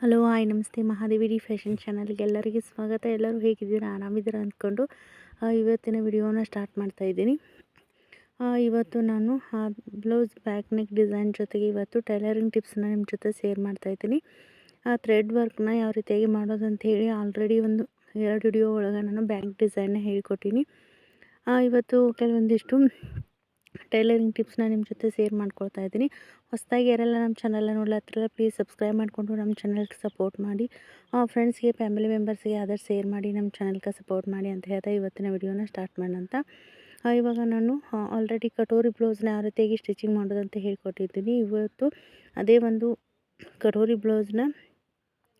Hello, hi, ನಮಸ್ತೆ. Mahadevi D fashion ಚಾನಲ್ಗೆ ಎಲ್ಲರಿಗೆ ಸ್ವಾಗತ. ಎಲ್ಲರೂ ಹೇಗಿದ್ದೀರಾ? ಆರಾಮಿದ್ದೀರಾ ಅಂದ್ಕೊಂಡು ಇವತ್ತಿನ ವಿಡಿಯೋನ ಸ್ಟಾರ್ಟ್ ಮಾಡ್ತಾ ಇದ್ದೀನಿ. ಇವತ್ತು ನಾನು ಬ್ಲೌಸ್ ಬ್ಯಾಕ್, ನೆಕ್ ಡಿಸೈನ್ ಜೊತೆಗೆ ಇವತ್ತು ಟೈಲರಿಂಗ್ ಟಿಪ್ಸ್ನ ನಿಮ್ಮ ಜೊತೆ ಶೇರ್ ಮಾಡ್ತಾ ಆ, ಥ್ರೆಡ್ ವರ್ಕ್ನ ಯಾವ ರೀತಿಯಾಗಿ ಮಾಡೋದು ಅಂತ ಹೇಳಿ ಆಲ್ರೆಡಿ ಒಂದು ಎರಡು ವಿಡಿಯೋ ಒಳಗೆ ನಾನು ಬ್ಯಾಕ್ ಡಿಸೈನ್ನ ಹೇಳ್ಕೊಟ್ಟಿನಿ. ಇವತ್ತು ಕೆಲವೊಂದಿಷ್ಟು ಟೈಲರಿಂಗ್ ಟಿಪ್ಸ್ನ ನಿಮ್ಮ ಜೊತೆ ಶೇರ್ ಮಾಡ್ಕೊಳ್ತಾ ಇದ್ದೀನಿ. ಹೊಸದಾಗಿ ಯಾರೆಲ್ಲ ನಮ್ಮ ಚಾನಲ್ನ ನೋಡ್ಲತ್ತಿರಲ್ಲ ಪ್ಲೀಸ್ ಸಬ್ಸ್ಕ್ರೈಬ್ ಮಾಡಿಕೊಂಡು ನಮ್ಮ ಚಾನಲ್ಗೆ ಸಪೋರ್ಟ್ ಮಾಡಿ. ಫ್ರೆಂಡ್ಸ್ಗೆ ಫ್ಯಾಮಿಲಿ ಮೆಂಬರ್ಸ್ಗೆ ಆದಷ್ಟು ಶೇರ್ ಮಾಡಿ, ನಮ್ಮ ಚಾನಲ್ಗೆ ಸಪೋರ್ಟ್ ಮಾಡಿ ಅಂತ ಹೇಳ್ತಾ ಇವತ್ತಿನ ವಿಡಿಯೋನ ಸ್ಟಾರ್ಟ್ ಮಾಡೋಂತ ಅಂತ. ಇವಾಗ ನಾನು ಆಲ್ರೆಡಿ ಕಟೋರಿ ಬ್ಲೌಸ್ನ ಯಾವ ರೀತಿಯಾಗಿ ಸ್ಟಿಚಿಂಗ್ ಮಾಡೋದು ಅಂತ ಹೇಳ್ಕೊಟ್ಟಿದ್ದೀನಿ. ಇವತ್ತು ಅದೇ ಒಂದು ಕಟೋರಿ ಬ್ಲೌಸ್ನ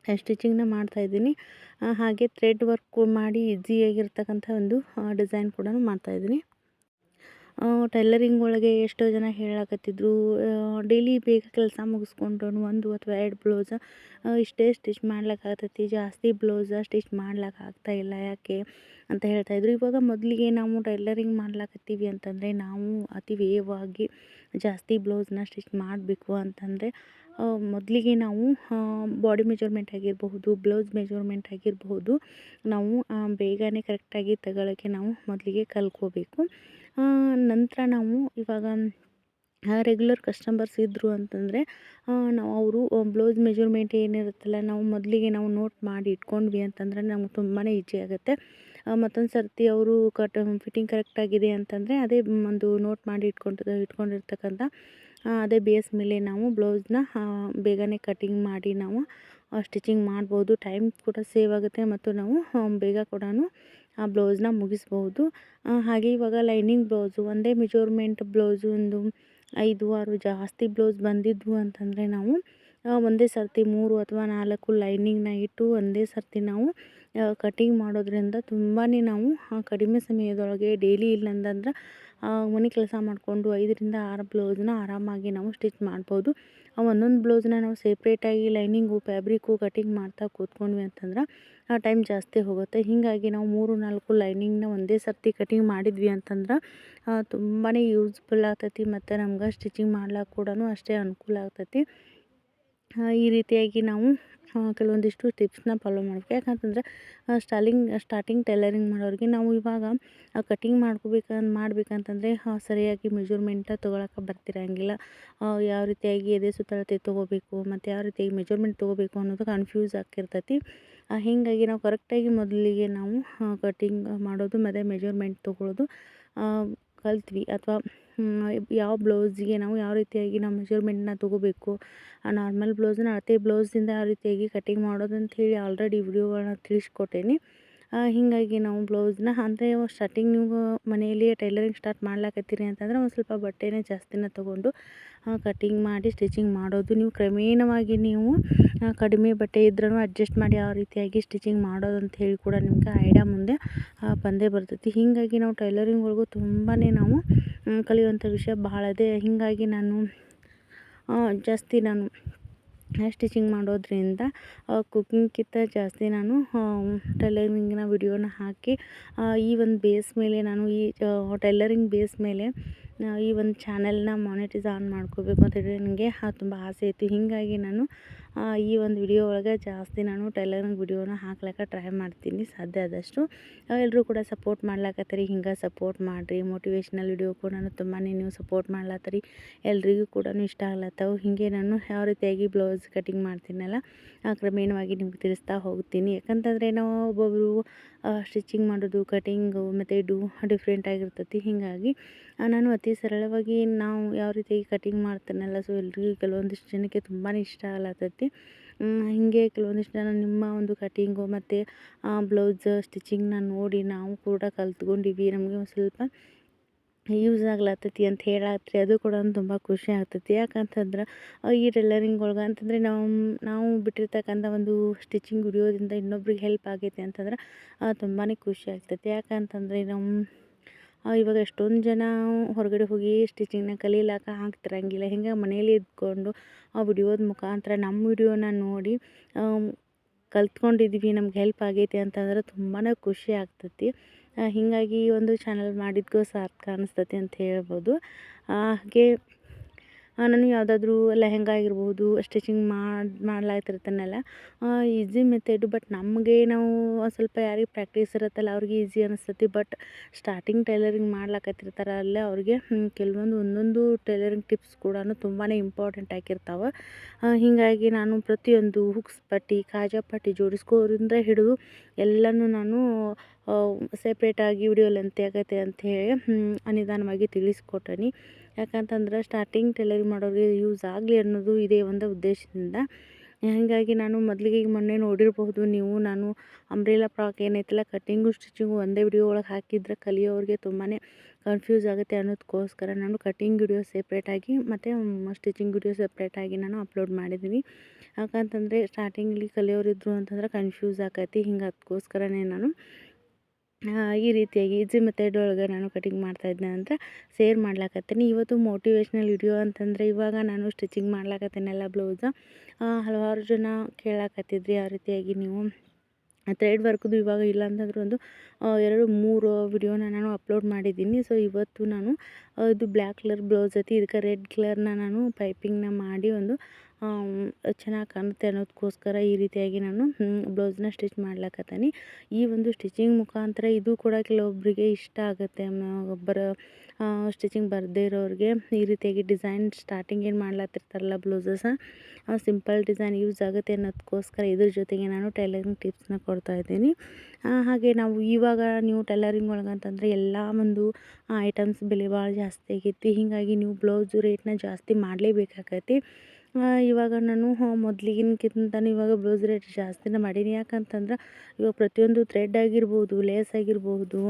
ಸ್ಟಿಚಿಂಗ್ನ ಮಾಡ್ತಾಯಿದ್ದೀನಿ ಹಾಗೆ ಥ್ರೆಡ್ ವರ್ಕ್ ಮಾಡಿ ಈಸಿಯಾಗಿರ್ತಕ್ಕಂಥ ಒಂದು ಡಿಸೈನ್ ಕೂಡ ಮಾಡ್ತಾಯಿದ್ದೀನಿ ಟೈಲರಿಂಗ್ ಒಳಗೆ ಎಷ್ಟೋ ಜನ ಹೇಳಕತ್ತಿದ್ರು. ಡೈಲಿ ಬೇಗ ಕೆಲಸ ಮುಗಿಸ್ಕೊಂಡ್ರೂ ಒಂದು ಅಥವಾ ಎರಡು ಬ್ಲೌಸ ಇಷ್ಟೇ ಸ್ಟಿಚ್ ಮಾಡ್ಲಿಕ್ಕಾಗ್ತೈತಿ. ಜಾಸ್ತಿ ಬ್ಲೌಸ ಸ್ಟಿಚ್ ಮಾಡ್ಲಿಕ್ಕೆ ಆಗ್ತಾ ಇಲ್ಲ ಯಾಕೆ ಅಂತ ಹೇಳ್ತಾಯಿದ್ರು. ಇವಾಗ ಮೊದಲಿಗೆ ನಾವು ಟೈಲರಿಂಗ್ ಮಾಡ್ಲಾಕತ್ತೀವಿ ಅಂತಂದರೆ ನಾವು ಅತಿ ವೇಗವಾಗಿ ಜಾಸ್ತಿ ಬ್ಲೌಸ್ನ ಸ್ಟಿಚ್ ಮಾಡಬೇಕು ಅಂತಂದರೆ ಮೊದಲಿಗೆ ನಾವು ಬಾಡಿ ಮೆಜರ್ಮೆಂಟ್ ಆಗಿರಬಹುದು ಬ್ಲೌಸ್ ಮೆಜರ್ಮೆಂಟ್ ಆಗಿರಬಹುದು, ನಾವು ಬೇಗನೆ ಕರೆಕ್ಟಾಗಿ ತಗೊಳ್ಳೋಕ್ಕೆ ನಾವು ಮೊದಲಿಗೆ ಕಲ್ತ್ಕೋಬೇಕು. ನಂತರ ನಾವು ಇವಾಗ ರೆಗ್ಯುಲರ್ ಕಸ್ಟಮರ್ಸ್ ಇದ್ದರು ಅಂತಂದರೆ ನಾವು ಅವರು ಬ್ಲೌಸ್ ಮೆಜರ್ಮೆಂಟ್ ಏನಿರುತ್ತಲ್ಲ, ನಾವು ಮೊದಲಿಗೆ ನಾವು ನೋಟ್ ಮಾಡಿ ಇಟ್ಕೊಂಡ್ವಿ ಅಂತಂದರೆ ನಮ್ಗೆ ತುಂಬಾ ಈಜಿ ಆಗುತ್ತೆ. ಮತ್ತೊಂದು ಸರ್ತಿ ಅವರು ಕಟ್ ಫಿಟ್ಟಿಂಗ್ ಕರೆಕ್ಟಾಗಿದೆ ಅಂತಂದರೆ ಅದೇ ಒಂದು ನೋಟ್ ಮಾಡಿ ಇಟ್ಕೊಂಡು, ಇಟ್ಕೊಂಡಿರ್ತಕ್ಕಂಥ ಅದೇ ಬೇಸ್ ಮೇಲೆ ನಾವು ಬ್ಲೌಸ್ನ ಬೇಗನೆ ಕಟ್ಟಿಂಗ್ ಮಾಡಿ ನಾವು ಸ್ಟಿಚಿಂಗ್ ಮಾಡ್ಬೋದು. ಟೈಮ್ ಕೂಡ ಸೇವ್ ಆಗುತ್ತೆ ಮತ್ತು ನಾವು ಬೇಗ ಕೂಡ ಆ ಬ್ಲೌಸ್ನ ಮುಗಿಸ್ಬೋದು. ಹಾಗೆ ಇವಾಗ ಲೈನಿಂಗ್ ಬ್ಲೌಸು, ಒಂದೇ ಮೆಜರ್ಮೆಂಟ್ ಬ್ಲೌಸು ಒಂದು ಐದು, ಆರು ಜಾಸ್ತಿ ಬ್ಲೌಸ್ ಬಂದಿದ್ವು ಅಂತಂದರೆ ನಾವು ಒಂದೇ ಸರ್ತಿ ಮೂರು ಅಥವಾ ನಾಲ್ಕು ಲೈನಿಂಗ್ನ ಇಟ್ಟು ಒಂದೇ ಸರ್ತಿ ನಾವು ಕಟಿಂಗ್ ಮಾಡೋದ್ರಿಂದ ತುಂಬಾ ನಾವು ಕಡಿಮೆ ಸಮಯದೊಳಗೆ ಡೈಲಿ ಇಲ್ಲಂತಂದ್ರೆ ಮನೆ ಕೆಲಸ ಮಾಡಿಕೊಂಡು ಐದರಿಂದ ಆರು ಬ್ಲೌಸ್ನ ಆರಾಮಾಗಿ ನಾವು ಸ್ಟಿಚ್ ಮಾಡ್ಬೋದು. ಒಂದೊಂದು ಬ್ಲೌಸ್ನ ನಾವು ಸೆಪ್ರೇಟಾಗಿ ಲೈನಿಂಗು, ಫ್ಯಾಬ್ರಿಕ್ಕು ಕಟಿಂಗ್ ಮಾಡ್ತಾ ಕೂತ್ಕೊಂಡ್ವಿ ಅಂತಂದ್ರೆ, ಆ, ಟೈಮ್ ಜಾಸ್ತಿ ಹೋಗುತ್ತೆ. ಹೀಗಾಗಿ ನಾವು ಮೂರು, ನಾಲ್ಕು ಲೈನಿಂಗ್ನ ಒಂದೇ ಸರ್ತಿ ಕಟಿಂಗ್ ಮಾಡಿದ್ವಿ ಅಂತಂದ್ರೆ ತುಂಬಾ ಯೂಸ್ಫುಲ್ ಆಗ್ತೈತಿ ಮತ್ತು ನಮ್ಗೆ ಸ್ಟಿಚಿಂಗ್ ಮಾಡ್ಲಾಕ ಕೂಡ ಅಷ್ಟೇ ಅನುಕೂಲ ಆಗ್ತೈತಿ. ಈ ರೀತಿಯಾಗಿ ನಾವು ಕೆಲವೊಂದಿಷ್ಟು ಟಿಪ್ಸ್ನ ಫಾಲೋ ಮಾಡಬೇಕು. ಯಾಕಂತಂದರೆ ಸ್ಟಾಲಿಂಗ್ ಸ್ಟಾರ್ಟಿಂಗ್ ಟೈಲರಿಂಗ್ ಮಾಡೋರಿಗೆ ನಾವು ಇವಾಗ ಕಟಿಂಗ್ ಮಾಡ್ಕೋಬೇಕಂತ ಮಾಡ್ಬೇಕಂತಂದರೆ ಸರಿಯಾಗಿ ಮೆಜರ್ಮೆಂಟ ತೊಗೊಳಕ್ಕೆ ಬರ್ತಿರಂಗಿಲ್ಲ. ಯಾವ ರೀತಿಯಾಗಿ ಎದೆ ಸುತ್ತಳತೆ ತೊಗೋಬೇಕು, ಮತ್ತು ಯಾವ ರೀತಿಯಾಗಿ ಮೆಜರ್ಮೆಂಟ್ ತೊಗೋಬೇಕು ಅನ್ನೋದು ಕನ್ಫ್ಯೂಸ್ ಆಗಿರ್ತೈತಿ ಹೀಗಾಗಿ ನಾವು ಕರೆಕ್ಟಾಗಿ ಮೊದಲಿಗೆ ನಾವು ಕಟಿಂಗ್ ಮಾಡೋದು, ಮತ್ತು ಮೆಜರ್ಮೆಂಟ್ ತೊಗೊಳ್ಳೋದು ಕಲ್ತ್ವಿ ಅಥವಾ ಯಾವ ಬ್ಲೌಸಿಗೆ ನಾವು ಯಾವ ರೀತಿಯಾಗಿ ನಾವು ಮೆಷರ್ಮೆಂಟನ್ನ ತೊಗೋಬೇಕು, ಆ ನಾರ್ಮಲ್ ಬ್ಲೌಸ್ನ ಅಳತೆ ಬ್ಲೌಸಿಂದ ಯಾವ ರೀತಿಯಾಗಿ ಕಟಿಂಗ್ ಮಾಡೋದು ಹೇಳಿ ಆಲ್ರೆಡಿ ವಿಡಿಯೋಗಳನ್ನ ತಿಳಿಸ್ಕೊಟ್ಟೇನಿ. ಹೀಗಾಗಿ ನಾವು ಬ್ಲೌಸ್ನ, ಅಂದರೆ ಸ್ಟಾರ್ಟಿಂಗ್ ನೀವು ಮನೆಯಲ್ಲಿ ಟೈಲರಿಂಗ್ ಸ್ಟಾರ್ಟ್ ಮಾಡ್ಲಾಕತ್ತೀರಿ ಅಂತಂದ್ರೆ ಒಂದು ಸ್ವಲ್ಪ ಬಟ್ಟೆನೇ ಜಾಸ್ತಿನ ತೊಗೊಂಡು ಕಟಿಂಗ್ ಮಾಡಿ ಸ್ಟಿಚಿಂಗ್ ಮಾಡೋದು. ನೀವು ಕ್ರಮೇಣವಾಗಿ ನೀವು ಕಡಿಮೆ ಬಟ್ಟೆ ಇದ್ರೂ ಅಡ್ಜಸ್ಟ್ ಮಾಡಿ ಯಾವ ರೀತಿಯಾಗಿ ಸ್ಟಿಚಿಂಗ್ ಮಾಡೋದು ಅಂತ ಹೇಳಿ ಕೂಡ ನಿಮ್ಗೆ ಐಡಿಯಾ ಮುಂದೆ ಬಂದೇ ಬರ್ತೈತಿ. ಹೀಗಾಗಿ ನಾವು ಟೈಲರಿಂಗ್ ಒಳಗೂ ತುಂಬಾ ನಾವು ಕಲಿಯುವಂಥ ವಿಷಯ ಬಹಳ ಇದೆ. ಹೀಗಾಗಿ ನಾನು ಜಾಸ್ತಿ ನಾನು ಸ್ಟಿಚಿಂಗ್ ಮಾಡೋದರಿಂದ ಕುಕ್ಕಿಂಗ್ಕ್ಕಿಂತ ಜಾಸ್ತಿ ನಾನು ಟೈಲರಿಂಗಿನ ವಿಡಿಯೋನ ಹಾಕಿ ಈ ಒಂದು ಬೇಸ್ ಮೇಲೆ ನಾನು ಈ ಟೈಲರಿಂಗ್ ಬೇಸ್ ಮೇಲೆ ಈ ಒಂದು ಚಾನೆಲ್ನ ಮಾನಿಟೈಸ್ ಆನ್ ಮಾಡ್ಕೋಬೇಕು ಅಂತ ಹೇಳಿ ನನಗೆ ತುಂಬ ಆಸೆ ಇತ್ತು. ಹೀಗಾಗಿ ನಾನು ಈ ಒಂದು ವಿಡಿಯೋ ಒಳಗೆ ಜಾಸ್ತಿ ನಾನು ಟೈಲರಿಂಗ್ ವಿಡಿಯೋನ ಹಾಕ್ಲಿಕ್ಕೆ ಟ್ರೈ ಮಾಡ್ತೀನಿ, ಸಾಧ್ಯ ಆದಷ್ಟು. ಎಲ್ಲರೂ ಕೂಡ ಸಪೋರ್ಟ್ ಮಾಡ್ಲಾಕತ್ತರಿ, ಹಿಂಗೆ ಸಪೋರ್ಟ್ ಮಾಡಿರಿ. ಮೋಟಿವೇಶ್ನಲ್ ವಿಡಿಯೋ ಕೂಡ ನಾನು ತುಂಬಾ ನೀವು ಸಪೋರ್ಟ್ ಮಾಡ್ಲತ್ತರಿ. ಎಲ್ರಿಗೂ ಕೂಡ ಇಷ್ಟ ಆಗ್ಲತ್ತವು. ಹೀಗೆ ನಾನು ಯಾವ ರೀತಿಯಾಗಿ ಬ್ಲೌಸ್ ಕಟಿಂಗ್ ಮಾಡ್ತೀನಲ್ಲ ಕ್ರಮೇಣವಾಗಿ ನಿಮ್ಗೆ ತಿಳಿಸ್ತಾ ಹೋಗ್ತೀನಿ. ಯಾಕಂತಂದರೆ ನಾವು ಒಬ್ಬೊಬ್ಬರು ಸ್ಟಿಚಿಂಗ್ ಮಾಡೋದು ಕಟಿಂಗು ಇದು ಡಿಫ್ರೆಂಟ್ ಆಗಿರ್ತೈತಿ. ಹೀಗಾಗಿ ನಾನು ಅತಿ ಸರಳವಾಗಿ ನಾವು ಯಾವ ರೀತಿಯಾಗಿ ಕಟಿಂಗ್ ಮಾಡ್ತೀನಲ್ಲ ಸೊ ಎಲ್ರಿಗೂ ಕೆಲವೊಂದಿಷ್ಟು ಜನಕ್ಕೆ ತುಂಬಾ ಇಷ್ಟ ಆಗ್ಲತ್ತೈತಿ. ಹೀಗೆ ಕೆಲವೊಂದಿಷ್ಟು ಜನ ನಿಮ್ಮ ಒಂದು ಕಟಿಂಗು ಮತ್ತು ಬ್ಲೌಸ್, ಸ್ಟಿಚಿಂಗ್ನ ನೋಡಿ ನಾವು ಕೂಡ ಕಲ್ತ್ಕೊಂಡಿವಿ. ನಮಗೆ ಒಂದು ಸ್ವಲ್ಪ ಯೂಸ್ ಆಗ್ಲತ್ತೈತಿ ಅಂತ ಹೇಳತ್ರಿ. ಅದು ಕೂಡ ತುಂಬ ಖುಷಿ ಆಗ್ತೈತಿ. ಯಾಕಂತಂದ್ರೆ ಈ ಟೈಲರಿಂಗ್ ಒಳಗೆ ಅಂತಂದರೆ ನಾವು ನಾವು ಬಿಟ್ಟಿರ್ತಕ್ಕಂಥ ಒಂದು ಸ್ಟಿಚಿಂಗ್ ವಿಡಿಯೋದಿಂದ ಇನ್ನೊಬ್ರಿಗೆ ಹೆಲ್ಪ್ ಆಗೈತೆ ಅಂತಂದ್ರೆ ತುಂಬಾ ಖುಷಿ ಆಗ್ತೈತಿ. ಯಾಕಂತಂದರೆ ನಮ್ಮ ಇವಾಗ ಎಷ್ಟೊಂದು ಜನ ಹೊರಗಡೆ ಹೋಗಿ ಸ್ಟಿಚಿಂಗ್ನ ಕಲೀಲಾಕ ಆಗ್ತಿರಂಗಿಲ್ಲ. ಹಿಂಗೆ ಮನೇಲಿ ಇದ್ಕೊಂಡು ಆ ವಿಡಿಯೋದ ಮುಖಾಂತರ ನಮ್ಮ ವಿಡಿಯೋನ ನೋಡಿ ಕಲ್ತ್ಕೊಂಡಿದ್ವಿ, ನಮ್ಗೆ ಹೆಲ್ಪ್ ಆಗೈತಿ ಅಂತಂದ್ರೆ ತುಂಬಾ ಖುಷಿ ಆಗ್ತೈತಿ. ಹೀಗಾಗಿ ಒಂದು ಚಾನಲ್ ಮಾಡಿದ್ಕೋ ಸಾರ್ಥಕ ಅನಿಸ್ತೈತಿ ಅಂತ ಹೇಳ್ಬೋದು. ಹಾಗೆ ನಾನು ಯಾವುದಾದ್ರೂ ಲೆಹೆಂಗಾ ಆಗಿರ್ಬೋದು ಸ್ಟಿಚಿಂಗ್ ಮಾಡಿ ಮಾಡ್ಲಾತಿರ್ತೇನಲ್ಲ ಈಸಿ ಮೆಥೆಡ್ ಬಟ್ ನಮಗೆ ನಾವು ಸ್ವಲ್ಪ ಯಾರಿಗೆ ಪ್ರಾಕ್ಟೀಸ್ ಇರುತ್ತಲ್ಲ, ಅವ್ರಿಗೆ ಈಸಿ ಅನಿಸ್ತೈತಿ ಬಟ್ ಸ್ಟಾರ್ಟಿಂಗ್ ಟೈಲರಿಂಗ್ ಮಾಡ್ಲಾಕತ್ತಿರ್ತಾರಲ್ಲ, ಅವ್ರಿಗೆ ಕೆಲವೊಂದು ಒಂದೊಂದು ಟೈಲರಿಂಗ್ ಟಿಪ್ಸ್ ಕೂಡ ತುಂಬಾ ಇಂಪಾರ್ಟೆಂಟ್ ಆಗಿರ್ತಾವೆ. ಹೀಗಾಗಿ ನಾನು ಪ್ರತಿಯೊಂದು ಹುಕ್ಸ್ ಪಟ್ಟಿ, ಕಾಜಾ ಪಟ್ಟಿ ಜೋಡಿಸ್ಕೋರಿಂದ ಹಿಡಿದು ಎಲ್ಲನೂ ನಾನು ಸೆಪ್ರೇಟಾಗಿ ವಿಡಿಯೋ ಆಗತ್ತೆ ಅಂತ ಹೇಳಿ ನಿಧಾನವಾಗಿ ತಿಳಿಸ್ಕೊಟ್ಟೇನಿ. ಯಾಕಂತಂದ್ರೆ ಸ್ಟಾರ್ಟಿಂಗ್ ಟೈಲರಿಂಗ್ ಮಾಡೋರಿಗೆ ಯೂಸ್ ಆಗಲಿ ಅನ್ನೋದು ಇದೇ ಒಂದು ಉದ್ದೇಶದಿಂದ. ಹಾಗಾಗಿ ನಾನು ಮೊದಲಿಗೆ ಈಗ ಮೊನ್ನೆ ನೋಡಿರಬಹುದು, ನೀವು ನಾನು ಅಂಬ್ರೆಲಾ ಫ್ರಾಕ್ ಏನೈತಲ್ಲ ಕಟ್ಟಿಂಗು ಸ್ಟಿಚಿಂಗು ಒಂದೇ ವಿಡಿಯೋ ಒಳಗೆ ಹಾಕಿದ್ರೆ ಕಲಿಯೋರಿಗೆ ತುಂಬಾ ಕನ್ಫ್ಯೂಸ್ ಆಗುತ್ತೆ ಅನ್ನೋದಕ್ಕೋಸ್ಕರ ನಾನು ಕಟ್ಟಿಂಗ್ ವಿಡಿಯೋ ಸೆಪ್ರೇಟಾಗಿ ಮತ್ತು ಸ್ಟಿಚಿಂಗ್ ವಿಡಿಯೋ ಸೆಪ್ರೇಟಾಗಿ ನಾನು ಅಪ್ಲೋಡ್ ಮಾಡಿದ್ದೀನಿ ಯಾಕಂತಂದರೆ ಸ್ಟಾರ್ಟಿಂಗಲ್ಲಿ ಕಲಿಯೋರಿದ್ರು ಅಂತಂದ್ರೆ ಕನ್ಫ್ಯೂಸ್ ಆಕೈತಿ ಹಿಂಗೆ ಅದಕ್ಕೋಸ್ಕರನೇ ನಾನು ಈ ರೀತಿಯಾಗಿ ಈಜಿ ಒಳಗೆ ನಾನು ಕಟಿಂಗ್ ಮಾಡ್ತಾಯಿದ್ದೆ ಅಂತ ಶೇರ್ ಮಾಡ್ಲಾಕತ್ತೀನಿ. ಇವತ್ತು ಮೋಟಿವೇಶ್ನಲ್ ವಿಡಿಯೋ ಅಂತಂದರೆ ಇವಾಗ ನಾನು ಸ್ಟಿಚಿಂಗ್ ಮಾಡ್ಲಾಕತ್ತೀನಲ್ಲ ಬ್ಲೌಸ್ ಹಲವಾರು ಜನ ಕೇಳಾಕತ್ತಿದ್ರಿ ಆ ರೀತಿಯಾಗಿ ನೀವು. ಥ್ರೆಡ್ ವರ್ಕ್ದು ಇವಾಗ ಇಲ್ಲ ಅಂತಂದ್ರೆ ಒಂದು ಎರಡು, ಮೂರು ವಿಡಿಯೋನ ನಾನು ಅಪ್ಲೋಡ್ ಮಾಡಿದ್ದೀನಿ. ಸೊ ಇವತ್ತು ನಾನು ಇದು ಬ್ಲ್ಯಾಕ್ ಕಲರ್ ಬ್ಲೌಸ್ ಐತಿ. ಇದಕ್ಕೆ ರೆಡ್ ಕಲರ್ನ ನಾನು ಪೈಪಿಂಗ್ನ ಮಾಡಿ ಒಂದು ಚೆನ್ನಾಗಿ ಕಾಣುತ್ತೆ ಅನ್ನೋದಕ್ಕೋಸ್ಕರ ಈ ರೀತಿಯಾಗಿ ನಾನು ಬ್ಲೌಸ್ನ ಸ್ಟಿಚ್ ಮಾಡ್ಲಾಕತ್ತೀನಿ. ಈ ಒಂದು ಸ್ಟಿಚಿಂಗ್ ಮುಖಾಂತರ ಇದು ಕೂಡ ಕೆಲವೊಬ್ಬರಿಗೆ ಇಷ್ಟ ಆಗುತ್ತೆ. ಒಬ್ಬರ ಸ್ಟಿಚಿಂಗ್ ಬರದೇ ಇರೋರಿಗೆ ಈ ರೀತಿಯಾಗಿ ಡಿಸೈನ್ ಸ್ಟಾರ್ಟಿಂಗ್ ಏನು ಮಾಡ್ಲಾತಿರ್ತಾರಲ್ಲ ಬ್ಲೌಸಸ್ ಸಿಂಪಲ್ ಡಿಸೈನ್ ಯೂಸ್ ಆಗುತ್ತೆ ಅನ್ನೋದಕ್ಕೋಸ್ಕರ ಇದ್ರ ಜೊತೆಗೆ ನಾನು ಟೈಲರಿಂಗ್ ಟಿಪ್ಸ್ನ ಕೊಡ್ತಾ ಇದ್ದೀನಿ. ಹಾಗೆ ನಾವು ಇವಾಗ ನೀವು ಟೈಲರಿಂಗ್ ಒಳಗಂತಂದರೆ ಎಲ್ಲ ಒಂದು ಐಟಮ್ಸ್ ಬೆಲೆ ಭಾಳ ಜಾಸ್ತಿ ಆಗೈತಿ. ಹೀಗಾಗಿ ನೀವು ಬ್ಲೌಸು ರೇಟ್ನ ಜಾಸ್ತಿ ಮಾಡಲೇಬೇಕಾಗೈತಿ. ಇವಾಗ ನಾನು ಮೊದಲಿಗಿನ್ಕಿಂತನೂ ಇವಾಗ ಬ್ಲೌಸ್ ರೇಟ್ ಜಾಸ್ತಿನೇ ಮಾಡೀನಿ. ಯಾಕಂತಂದ್ರೆ, ಇವಾಗ ಪ್ರತಿಯೊಂದು ಥ್ರೆಡ್ ಆಗಿರ್ಬೋದು, ಲೇಸ್ ಆಗಿರ್ಬೋದು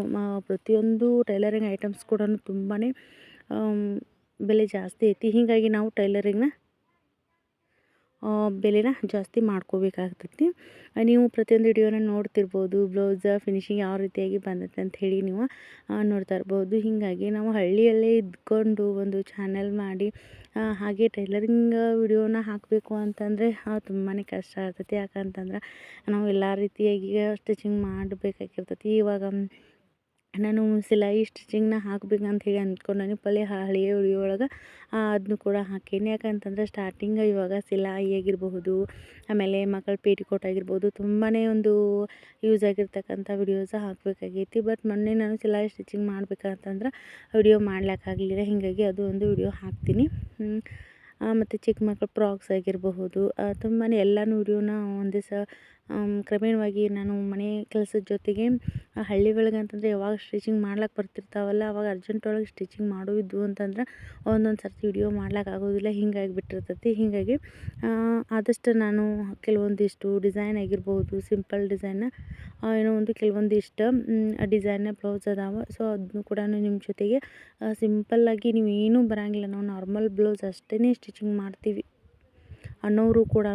ಪ್ರತಿಯೊಂದು ಟೈಲರಿಂಗ್ ಐಟಮ್ಸ್ ಕೂಡ ತುಂಬಾ ಬೆಲೆ ಜಾಸ್ತಿ ಐತಿ. ಹೀಗಾಗಿ ನಾವು ಟೈಲರಿಂಗ್ನ ಬೆಲೆನ ಜಾಸ್ತಿ ಮಾಡ್ಕೋಬೇಕಾಗ್ತೈತಿ. ನೀವು ಪ್ರತಿಯೊಂದು ವಿಡಿಯೋನ ನೋಡ್ತಿರ್ಬೋದು, ಬ್ಲೌಸ, ಫಿನಿಶಿಂಗ್ ಯಾವ ರೀತಿಯಾಗಿ ಬಂದೈತೆ ಹೇಳಿ ನೀವು ನೋಡ್ತಾ ಇರ್ಬೋದು. ಹೀಗಾಗಿ ನಾವು ಹಳ್ಳಿಯಲ್ಲೇ ಇದ್ಕೊಂಡು ಒಂದು ಚಾನೆಲ್ ಮಾಡಿ ಹಾಗೆ ಟೈಲರಿಂಗ್ ವಿಡಿಯೋನ ಹಾಕಬೇಕು ಅಂತಂದರೆ ತುಂಬಾ ಕಷ್ಟ ಆಗ್ತೈತಿ. ಯಾಕಂತಂದ್ರೆ, ನಾವು ಎಲ್ಲ ರೀತಿಯಾಗಿ ಸ್ಟಿಚಿಂಗ್ ಮಾಡಬೇಕಾಗಿರ್ತೈತಿ. ಇವಾಗ ನಾನು ಸಿಲಾಯಿ ಸ್ಟಿಚಿಂಗ್ನ ಹಾಕ್ಬೇಕಂತ ಹೇಳಿ ಅಂದ್ಕೊಂಡೇನಿ ಪಲ್ಲೆ ಹಳೆಯ ಒಳಗೆ ಅದನ್ನು ಕೂಡ ಹಾಕೀನಿ. ಯಾಕಂತಂದ್ರೆ ಸ್ಟಾರ್ಟಿಂಗ್ ಇವಾಗ ಸಿಲಾಯಿ ಆಗಿರಬಹುದು, ಆಮೇಲೆ ಮಕ್ಕಳ ಪೇಟಿಕೋಟ್ ಆಗಿರ್ಬೋದು ತುಂಬಾ ಒಂದು ಯೂಸ್ ಆಗಿರ್ತಕ್ಕಂಥ ವಿಡಿಯೋಸ ಹಾಕಬೇಕಾಗೈತಿ. ಬಟ್ ಮೊನ್ನೆ ನಾನು ಸಿಲಾಯಿ ಸ್ಟಿಚಿಂಗ್ ಮಾಡ್ಬೇಕಂತಂದ್ರೆ ವಿಡಿಯೋ ಮಾಡ್ಲಿಕ್ಕಾಗಲಿಲ್ಲ ಹೀಗಾಗಿ ಅದು ಒಂದು ವಿಡಿಯೋ ಹಾಕ್ತೀನಿ. ಮತ್ತು ಚಿಕ್ಕ ಮಕ್ಕಳ ಫ್ರಾಕ್ಸ್ ಆಗಿರಬಹುದು ತುಂಬಾ ಎಲ್ಲನೂ ವಿಡಿಯೋನ ಒಂದು ದಿವಸ ಕ್ರಮೇಣವಾಗಿ ನಾನು ಮನೆ ಕೆಲ್ಸದ ಜೊತೆಗೆ ಹಳ್ಳಿಗಳಿಗೆ ಅಂತಂದರೆ ಯಾವಾಗ ಸ್ಟಿಚಿಂಗ್ ಮಾಡ್ಲಿಕ್ಕೆ ಬರ್ತಿರ್ತಾವಲ್ಲ, ಅವಾಗ ಅರ್ಜೆಂಟ್ ಒಳಗೆ ಸ್ಟಿಚಿಂಗ್ ಮಾಡೋವಿದ್ವು ಅಂತಂದ್ರೆ ಒಂದೊಂದು ಸರ್ತಿ ವಿಡಿಯೋ ಮಾಡ್ಲಿಕ್ಕೆ ಆಗೋದಿಲ್ಲ, ಹಿಂಗಾಗಿ ಬಿಟ್ಟಿರ್ತೈತಿ. ಹೀಗಾಗಿ ಆದಷ್ಟು ನಾನು ಕೆಲವೊಂದಿಷ್ಟು ಡಿಸೈನ್ ಆಗಿರ್ಬೋದು ಸಿಂಪಲ್ ಡಿಸೈನ್ ಏನೋ ಒಂದು ಕೆಲವೊಂದಿಷ್ಟು ಡಿಸೈನ್ನ ಬ್ಲೌಸ್ ಅದಾವ. ಸೊ ಅದನ್ನು ಕೂಡ ನಿಮ್ಮ ಜೊತೆಗೆ ಸಿಂಪಲ್ಲಾಗಿ ನೀವು ಏನೂ ಬರೋಂಗಿಲ್ಲ. ನಾವು ನಾರ್ಮಲ್ ಬ್ಲೌಸ್ ಅಷ್ಟೇ ಸ್ಟಿಚಿಂಗ್ ಮಾಡ್ತೀವಿ. ಅನ್ನೋರು ಕೂಡ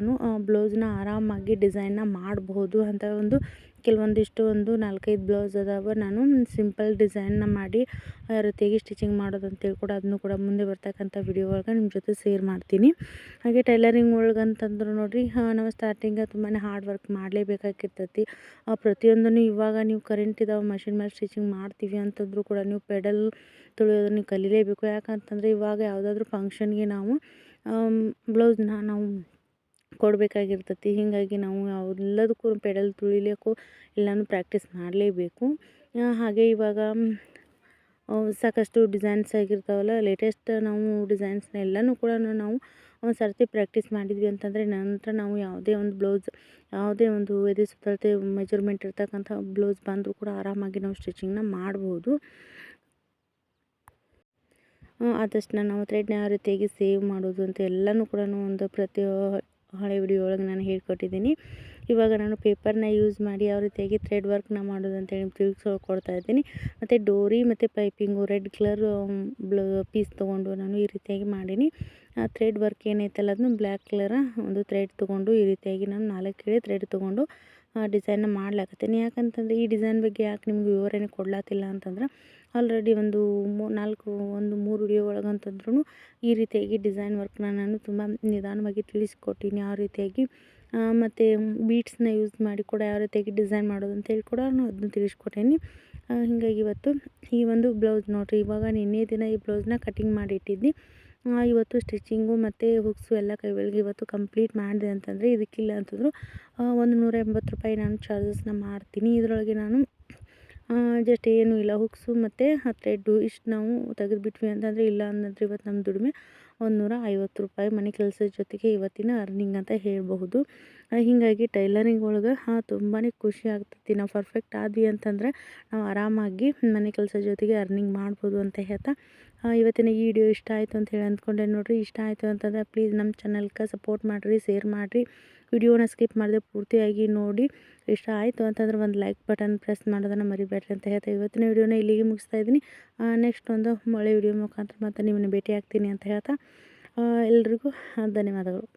ಬ್ಲೌಸ್ನ ಆರಾಮಾಗಿ ಡಿಸೈನ್ನ ಮಾಡಬಹುದು ಅಂತ ಒಂದು, ಕೆಲವೊಂದಿಷ್ಟು ಒಂದು ನಾಲ್ಕೈದು ಬ್ಲೌಸ್ ಅದಾವ. ನಾನು ಸಿಂಪಲ್ ಡಿಸೈನ್ನ ಮಾಡಿ ಅದರ ರೀತಿಯಾಗಿ ಸ್ಟಿಚಿಂಗ್ ಮಾಡೋದು ಅಂತೇಳಿ ಕೂಡ ಅದನ್ನು ಕೂಡ ಮುಂದೆ ಬರ್ತಕ್ಕಂಥ ವಿಡಿಯೋ ಒಳಗೆ ನಿಮ್ಮ ಜೊತೆ ಶೇರ್ ಮಾಡ್ತೀನಿ. ಹಾಗೆ ಟೈಲರಿಂಗ್ ಒಳಗೆ ಅಂತಂದ್ರೆ ನೋಡಿರಿ ನಾವು ಸ್ಟಾರ್ಟಿಂಗ ತುಂಬಾ ಹಾರ್ಡ್ ವರ್ಕ್ ಮಾಡಲೇಬೇಕಾಗಿರ್ತೈತಿ. ಪ್ರತಿಯೊಂದನ್ನು ಇವಾಗ ನೀವು ಕರೆಂಟ್ ಇದಾವೆ ಮಷಿನ್ ಮೇಲೆ ಸ್ಟಿಚಿಂಗ್ ಮಾಡ್ತೀವಿ ಅಂತಂದ್ರೂ ಕೂಡ ನೀವು ಪೆಡಲ್ ತುಳಿಯೋದನ್ನು ಕಲಿಲೇಬೇಕು. ಯಾಕಂತಂದರೆ ಇವಾಗ ಯಾವುದಾದ್ರೂ ಫಂಕ್ಷನ್ಗೆ ನಾವು ಬ್ಲೌಸ್ನ ನಾವು ಕೊಡಬೇಕಾಗಿರ್ತತಿ. ಹೀಗಾಗಿ ನಾವು ಎಲ್ಲದಕ್ಕೂ ಪೆಡಲ್ ತುಳಿಲಿಕ್ಕೂ ಎಲ್ಲನೂ ಪ್ರಾಕ್ಟೀಸ್ ಮಾಡಲೇಬೇಕು. ಹಾಗೆ ಇವಾಗ ಸಾಕಷ್ಟು ಡಿಸೈನ್ಸ್ ಆಗಿರ್ತಾವಲ್ಲ ಲೇಟೆಸ್ಟ್ ನಾವು ಡಿಸೈನ್ಸ್ನ ಎಲ್ಲನೂ ಕೂಡ ನಾವು ಒಂದು ಸರ್ತಿ ಪ್ರಾಕ್ಟೀಸ್ ಮಾಡಿದ್ವಿ ಅಂತಂದರೆ ನಂತರ ನಾವು ಯಾವುದೇ ಒಂದು ಬ್ಲೌಸ್, ಯಾವುದೇ ಒಂದು ಎದೆ ಸುತ್ತಳತೆ ಮೆಜರ್ಮೆಂಟ್ ಇರ್ತಕ್ಕಂಥ ಬ್ಲೌಸ್ ಬಂದರೂ ಕೂಡ ಆರಾಮಾಗಿ ನಾವು ಸ್ಟಿಚಿಂಗ್ನ ಮಾಡ್ಬೋದು. ಆದಷ್ಟು ನಾವು ಥ್ರೆಡ್ನ ಯಾವ ರೀತಿಯಾಗಿ ಸೇವ್ ಮಾಡೋದು ಅಂತ ಎಲ್ಲನೂ ಕೂಡ ಒಂದು ಪ್ರತಿ ಹಳೆ ವಿಡಿಯೋ ಒಳಗೆ ನಾನು ಹೇಳ್ಕೊಟ್ಟಿದ್ದೀನಿ. ಇವಾಗ ನಾನು ಪೇಪರ್ನ ಯೂಸ್ ಮಾಡಿ ಯಾವ ರೀತಿಯಾಗಿ ಥ್ರೆಡ್ ವರ್ಕ್ನ ಮಾಡೋದು ಅಂತೇಳಿ ತಿಳಿಸ್ಕೊಡ್ತಾ ಇದ್ದೀನಿ. ಮತ್ತು ಡೋರಿ ಮತ್ತು ಪೈಪಿಂಗು ರೆಡ್ ಕಲರ್ ಬ್ಲ ಪೀಸ್ ತೊಗೊಂಡು ನಾನು ಈ ರೀತಿಯಾಗಿ ಮಾಡೀನಿ. ಆ ಥ್ರೆಡ್ ವರ್ಕ್ ಏನೈತಲ್ಲ ಅದನ್ನು ಬ್ಲ್ಯಾಕ್ ಕಲರ ಒಂದು ಥ್ರೆಡ್ ತೊಗೊಂಡು ಈ ರೀತಿಯಾಗಿ ನಾನು ನಾಲ್ಕು ಕಡೆ ಥ್ರೆಡ್ ತೊಗೊಂಡು ಡಿಸೈನ್ನ ಮಾಡ್ಲಾಕತ್ತೀನಿ. ಯಾಕಂತಂದರೆ ಈ ಡಿಸೈನ್ ಬಗ್ಗೆ ಯಾಕೆ ನಿಮ್ಗೆ ವಿವರಣೆ ಕೊಡ್ಲಾತಿಲ್ಲ ಅಂತಂದ್ರೆ ಆಲ್ರೆಡಿ ಒಂದು ಮೂ, ನಾಲ್ಕು, ಒಂದು ಮೂರು ವಿಡಿಯೋ ಒಳಗಂತಂದ್ರೂ ಈ ರೀತಿಯಾಗಿ ಡಿಸೈನ್ ವರ್ಕ್ನ ನಾನು ತುಂಬ ನಿಧಾನವಾಗಿ ತಿಳಿಸ್ಕೊಟ್ಟಿನಿ. ಯಾವ ರೀತಿಯಾಗಿ ಮತ್ತು ಬೀಟ್ಸ್ನ ಯೂಸ್ ಮಾಡಿ ಕೂಡ ಯಾವ ರೀತಿಯಾಗಿ ಡಿಸೈನ್ ಮಾಡೋದು ಅಂತೇಳಿ ಕೂಡ ನಾನು ಅದನ್ನು ತಿಳಿಸ್ಕೊಟ್ಟೇನಿ. ಹೀಗಾಗಿ ಇವತ್ತು ಈ ಒಂದು ಬ್ಲೌಸ್ ನೋಡಿರಿ, ಇವಾಗ ನಿನ್ನೆ ದಿನ ಈ ಬ್ಲೌಸ್ನ ಕಟಿಂಗ್ ಮಾಡಿ ಇಟ್ಟಿದ್ದೆ ಇವತ್ತು ಸ್ಟಿಚಿಂಗು ಮತ್ತು ಹುಕ್ಸು ಎಲ್ಲ ಕೈಗಳಿಗೆ ಇವತ್ತು ಕಂಪ್ಲೀಟ್ ಮಾಡಿದೆ ಅಂತಂದರೆ ಇದಕ್ಕಿಲ್ಲ ಅಂತಂದರೂ ಒಂದು ನೂರ ಎಂಬತ್ತು ರೂಪಾಯಿ ನಾನು ಚಾರ್ಜಸ್ನ ಮಾಡ್ತೀನಿ. ಇದರೊಳಗೆ ನಾನು ಜಸ್ಟ್ ಏನೂ ಇಲ್ಲ ಹುಕ್ಸು ಮತ್ತು ಥ್ರೆಡ್ಡು ಇಷ್ಟು ನಾವು ತೆಗೆದುಬಿಟ್ವಿ ಅಂತಂದರೆ ಇಲ್ಲ ಅಂದರೆ ಇವತ್ತು ನಮ್ಮ ದುಡಿಮೆ ಒಂದು ನೂರ ಐವತ್ತು ರೂಪಾಯಿ ಮನೆ ಕೆಲಸದ ಜೊತೆಗೆ ಇವತ್ತಿನ ಅರ್ನಿಂಗ್ ಅಂತ ಹೇಳಬಹುದು. ಆ, ಹೀಗಾಗಿ ಟೈಲರಿಂಗ್ ಒಳಗೆ ತುಂಬಾ ಖುಷಿ ಆಗ್ತೈತಿ. ನಾವು ಪರ್ಫೆಕ್ಟ್ ಆದ್ವಿ ಅಂತಂದ್ರೆ ನಾವು ಆರಾಮಾಗಿ ಮನೆ ಕೆಲಸ ಜೊತೆಗೆ ಅರ್ನಿಂಗ್ ಮಾಡ್ಬೋದು ಅಂತ ಹೇಳ್ತಾ ಇವತ್ತಿನ ಈ ವಿಡಿಯೋ ಇಷ್ಟ ಆಯಿತು ಅಂತ ಹೇಳಿ ಅಂದ್ಕೊಂಡೆ. ನೋಡಿರಿ ಇಷ್ಟ ಆಯಿತು ಅಂತಂದರೆ ಪ್ಲೀಸ್ ನಮ್ಮ ಚಾನಲ್ಗೆ ಸಪೋರ್ಟ್ ಮಾಡಿರಿ ಶೇರ್ ಮಾಡಿರಿ. ವಿಡಿಯೋನ ಸ್ಕಿಪ್ ಮಾಡದೆ ಪೂರ್ತಿಯಾಗಿ ನೋಡಿ. ಇಷ್ಟ ಆಯಿತು ಅಂತಂದ್ರೆ ಒಂದು ಲೈಕ್ ಬಟನ್ ಪ್ರೆಸ್ ಮಾಡೋದನ್ನು ಮರಿಬೇಡ್ರಿ ಅಂತ ಹೇಳ್ತಾ ಇವತ್ತಿನ ವಿಡಿಯೋನ ಇಲ್ಲಿಗೆ ಮುಗಿಸ್ತಾ ಇದ್ದೀನಿ. ನೆಕ್ಸ್ಟ್ ಒಂದು ಒಳ್ಳೆ ವಿಡಿಯೋ ಮುಖಾಂತರ ಮತ್ತೆ ನಿಮ್ಮನ್ನು ಭೇಟಿ ಆಗ್ತೀನಿ ಅಂತ ಹೇಳ್ತಾ ಎಲ್ರಿಗೂ ಧನ್ಯವಾದಗಳು.